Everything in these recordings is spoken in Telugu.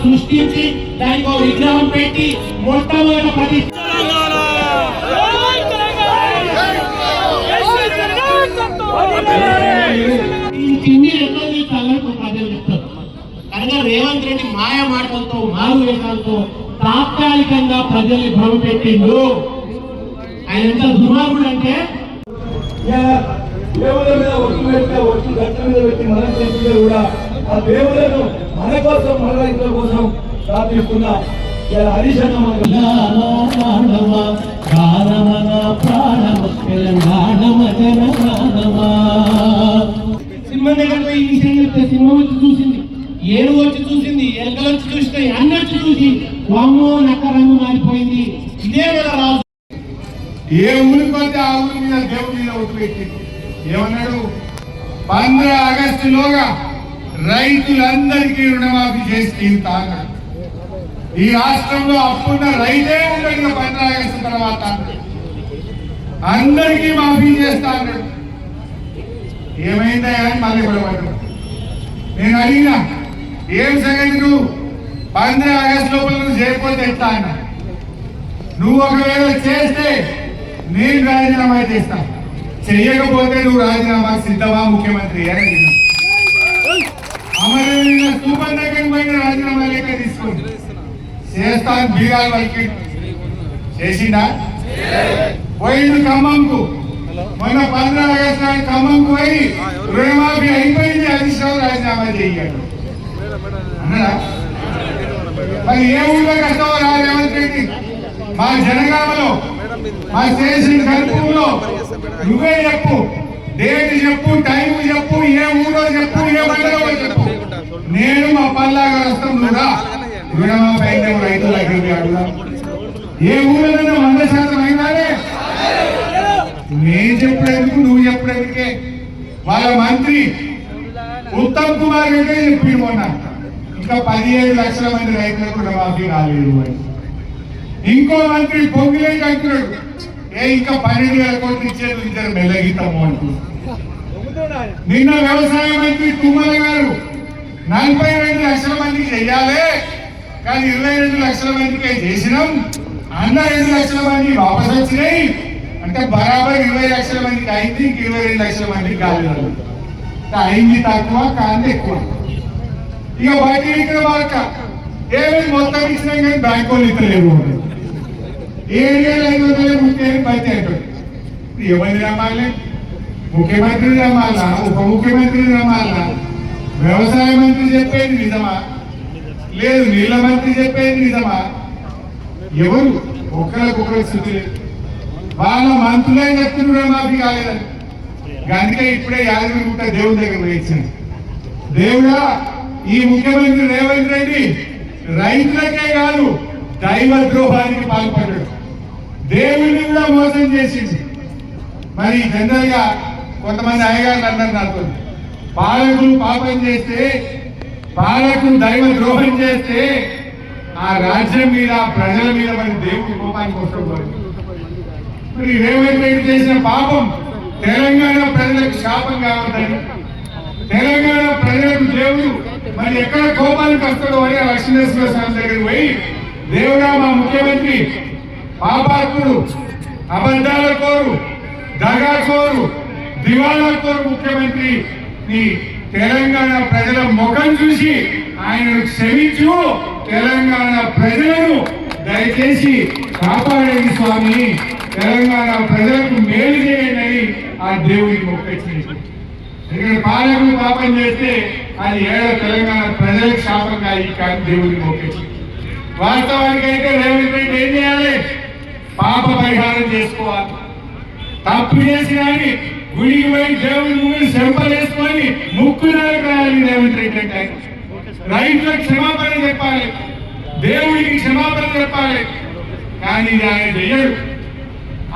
సృష్టించి దానికి ఒక విగ్రహం పెట్టి మొట్టమొదటి ప్రతి కనుక రేవంత్ రెడ్డి మాయ మాటలతో మారు వేషాలతో తాత్కాలికంగా ప్రజల్ని భ్రమ పెట్టిండు ఆయన ఎంత దుర్మార్గుడు అంటే దేవుళ్ళ మీద ఒట్టు పెట్టి ఒట్టు గట్ల మీద పెట్టి మనం చేస్తుంటే కూడా ఆ దేవుళ్ళను మన కోసం మన రైతుల కోసం ప్రార్థిస్తున్న. ఇలా దగ్గర ఈ విషయం చెప్తే సినిమా వచ్చి చూసింది ఏడు వచ్చి చూసింది ఎలకలు వచ్చి చూసినాయి అన్ని వచ్చి చూసి వామ్మో నక్క రంగు మారిపోయింది. ఇదే మన రాజు. ఏ ఊరికి వస్తే ఆ ఊరి మీద దేవుడి మీద ఒట్టు పెట్టి ఏమన్నాడు? పంద్ర ఆగస్టులోగా రైతులందరికీ రుణమాఫీ చేసి తీరుతా ఈ రాష్ట్రంలో అప్పున్న రైతే ఉండడు పంద్ర తర్వాత అందరికీ మాఫీ చేస్తా అన్నాడు ఏమైందా అని మళ్ళీ నేను అడిగినా ఏం సంగతి నువ్వు? పంద్ర ఆగస్టు లోపల నువ్వు చేయకపోతే ఎట్లా అన్నా. నువ్వు ఒకవేళ చేస్తే నేను రాజీనామా చేస్తా. చెయ్యకపోతే నువ్వు రాజీనామా సిద్ధమా ముఖ్యమంత్రి అని చేస్తాను బీగాలు వాళ్ళకి చేసిందా పోయిండు ఖమ్మంకు. మొన్న పంద్రా ఆగస్టు నాడు ఖమ్మంకు పోయి రుణమాఫీ అయిపోయింది హరీష్ రావు రాజీనామా చెయ్యాడు మరి ఏ ఊళ్ళో కష్టం రా రెడ్డి మా జనగామలో మా స్టేషన్ కలుపులో నువ్వే చెప్పు. డేట్ చెప్పు టైం చెప్పు ఏ ఊరో చెప్పు ఏ మండలో చెప్పు. నేను మా పల్లాగా వస్తాం నువ్వురా రుణమాఫీ అయితే రైతుల ఏ ఊళ్ళో వంద శాతం అయినారే? నేను చెప్పేందుకు నువ్వు చెప్పేందుకే వాళ్ళ మంత్రి ఉత్తమ్ కుమార్ రెడ్డి చెప్పిండు మొన్న. ఇంకా పదిహేడు లక్షల మంది రైతులకు రుణమాఫీ రాలేదు అని. ఇంకో మంత్రి పొంగిలేకి అంటున్నాడు ఏ ఇంకా పన్నెండు వేల కోట్లు ఇచ్చేది ఇద్దరు మెల్లగితాము అంటూ. నిన్న వ్యవసాయ మంత్రి తుమ్మల గారు నలభై రెండు లక్షల మందికి చెయ్యాలి? కానీ ఇరవై రెండు లక్షల మందికి చేసినాం. అన్న రెండు లక్షల మంది వాపస్ వచ్చినాయి. అంటే బరాబర్ ఇరవై లక్షల మందికి అయింది ఇంక ఇరవై రెండు లక్షల మందికి కాలేదు అయింది తక్కువ కానీ ఎక్కువ. ఇక బయట ఇక్కడ వాళ్ళక ఏమైనా మొత్తం ఇచ్చినా కానీ బ్యాంక్ వాళ్ళు ఇతరులేవు ఏడు వేల ఐదు వందల ముఖ్య బయట అంటాడు ఎవరిని రమ్మాలి ముఖ్యమంత్రి రమ్మాలా ఉప ముఖ్యమంత్రి రమ్మాలా వ్యవసాయ మంత్రి చెప్పేది నిజమా? లేదు నీళ్ళ మంత్రి చెప్పేది నిజమా? ఎవరు? ఒకరికొకరు స్థితి లేదు. వాళ్ళ మంత్రులే చెప్తున్నారు మాఫీ కాలేదని. అందుకే ఇప్పుడే యాదగిరి గుట్ట దేవుడి దగ్గర వేయించింది. దేవుడా ఈ ముఖ్యమంత్రి రేవంత్ రెడ్డి రైతులకే కాదు దైవ ద్రోహానికి పాల్పడ్డాడు. దేవుడిని కూడా మోసం చేసింది. మరి జనరల్గా కొంతమంది అయ్యగారులు అన్నారు నాతో పాలకులు పాపం చేస్తే పాలకు దైవ ద్రోహం చేస్తే ఆ రాజ్యం మీద ప్రజల మీద మరి దేవుడి కోపానికి వస్తుంది మరి. రేవంత్ రెడ్డి చేసిన పాపం తెలంగాణ ప్రజలకు శాపం కావద్దని తెలంగాణ ప్రజలకు దేవుడు మరి ఎక్కడ కోపానికి వస్తాడో అని ఆ లక్ష్మీనరసింహ స్వామి దగ్గరికి పోయి దేవుడా మా ముఖ్యమంత్రి పాపాత్ముడు అబద్ధాల కోరు దగా కోరు దివాళా కోరు ముఖ్యమంత్రి నీ తెలంగాణ ప్రజల ముఖం చూసి ఆయనను క్షమించు. తెలంగాణ ప్రజలను దయచేసి కాపాడండి స్వామి. తెలంగాణ ప్రజలకు మేలు చేయండి అని ఆ దేవుడికి మొక్కొచ్చింది ఇక్కడ పాలకులు పాపం చేస్తే అది ఏడో తెలంగాణ ప్రజలకు శాపంగా ఈ కాదు దేవుడికి మొక్కొచ్చింది వాస్తవానికి అయితే రేవంత్ రెడ్డి ఏం చేయాలి? పాప పరిహారం చేసుకోవాలి. తప్పు చేసి కానీ గుడికి పోయి దేవుడి ముందు చెంపలేసుకొని ముక్కు నరకాలి రేవంత్ రెడ్డి అంటే రైతులకు క్షమాపణ చెప్పాలి. దేవుడికి క్షమాపణ చెప్పాలి. కానీ ఇది ఆయన చెయ్యడు.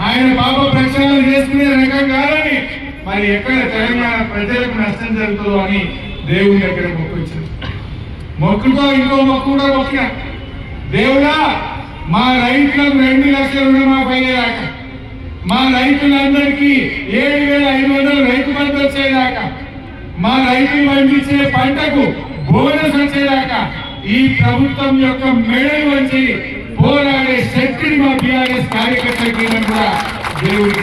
ఆయన పాప ప్రక్షాళన చేసుకునే రకం కాదని మరి ఎక్కడ తెలంగాణ ప్రజలకు నష్టం జరుగుతుందో అని దేవుడి దగ్గర మొక్కొచ్చింది మొక్కుతో ఇంకో మొక్కు కూడా మొక్కిన. దేవుడా మా రైతులకు రెండు లక్షల రుణమాఫీ అయ్యేదాకా మా రైతులందరికీ ఏడు వేల ఐదు వందల రైతు బంధు వచ్చేదాకా. మా రైతులు పండించే పంటకు బోనస్ వచ్చేదాకా. ఈ ప్రభుత్వం యొక్క మెడలు వచ్చి పోరాడే శక్తిని మా బీఆర్ఎస్ కార్యకర్తలకి కూడా దేవుడికి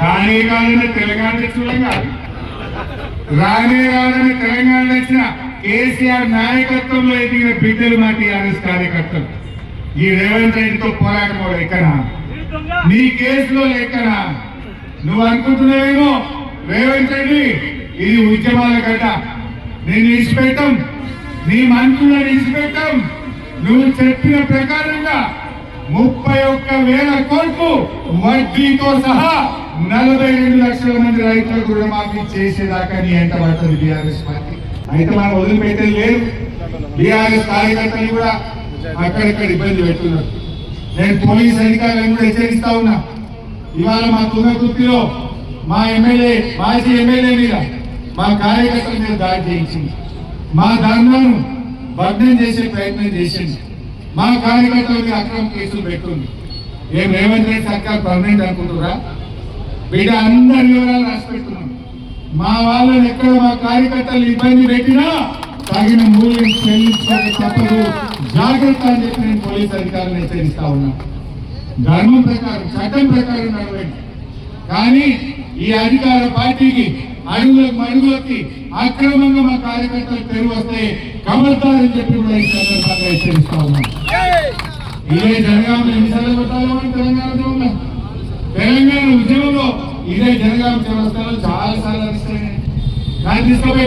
కానీ కాదని తెలంగాణ తెచ్చుకోవడం కాదు. రానే రానని తెలంగాణ వచ్చిన కేసీఆర్ నాయకత్వంలో ఎదిగిన బిడ్డలు మా టీఆర్ఎస్ కార్యకర్తలు. ఈ రేవంత్ రెడ్డితో పోరాటం కూడా ఎక్కడా? నీ కేసులో ఎక్కడా? నువ్వు అనుకుంటున్నావేమో? రేవంత్ రెడ్డి ఇది ఉద్యమాల గడ్డ నేను ఇచ్చిపెట్టాం నీ మంత్రులను ఇచ్చిపెట్టాం నువ్వు చెప్పిన ప్రకారంగా ముప్పై ఒక్క వేల కోట్లు వడ్డీతో సహా నలభై రెండు లక్షల మంది రైతులకు రుణమాఫీ చేసేదాకా నీ ఎంట పడుతుంది బీఆర్ఎస్ పార్టీ. అయితే మనం వదిలిపెట్టేది లేదు. బీఆర్ఎస్ కార్యకర్తలు కూడా అక్కడక్కడ ఇబ్బంది పెడుతున్నారు? నేను పోలీస్ అధికారులను కూడా హెచ్చరిస్తా ఉన్నా. ఇవాళ మా తుంగతుర్తిలో మా ఎమ్మెల్యే మాజీ ఎమ్మెల్యే మీద మా కార్యకర్తల మీద దాడి చేయించింది. మా ధర్నాను భగ్నం చేసే ప్రయత్నం చేసింది. మా కార్యకర్తల మీద అక్రమ కేసులు పెట్టుంది మేము రేవంత్ రెడ్డి సర్కార్ పర్మనెంట్ అనుకుంటురా బిడ్డ అందరి వివరాలు రాసి పెట్టున్నాం మా వాళ్ళని ఎక్కడ మా కార్యకర్తలు ఇబ్బంది పెట్టినా తగిన మూల్యం చెల్లించుకోక తప్పదు. జాగ్రత్త అని చెప్పి నేను పోలీస్ అధికారులను హెచ్చరిస్తా ఉన్నా. ధర్మం ప్రకారం చట్టం ప్రకారం నడవండి. కానీ ఈ అధికార పార్టీకి అడుగులకు అడుగులకి అక్రమంగా మా కార్యకర్తలు తెరువు వస్తే కమల్తారని చెప్పి కూడా ఈ సందర్భంగా హెచ్చరిస్తా ఉన్నాం. ఇదే జనగామ ఎన్నిసార్లు కొట్టాలో మనం తెలంగాణ ఉద్యమంలో తెలంగాణ ఉద్యమంలో ఇదే జనగామ వ్యవస్థలో చాలా సార్లు అనిస్తాయి కానీ తీసుకుపోయి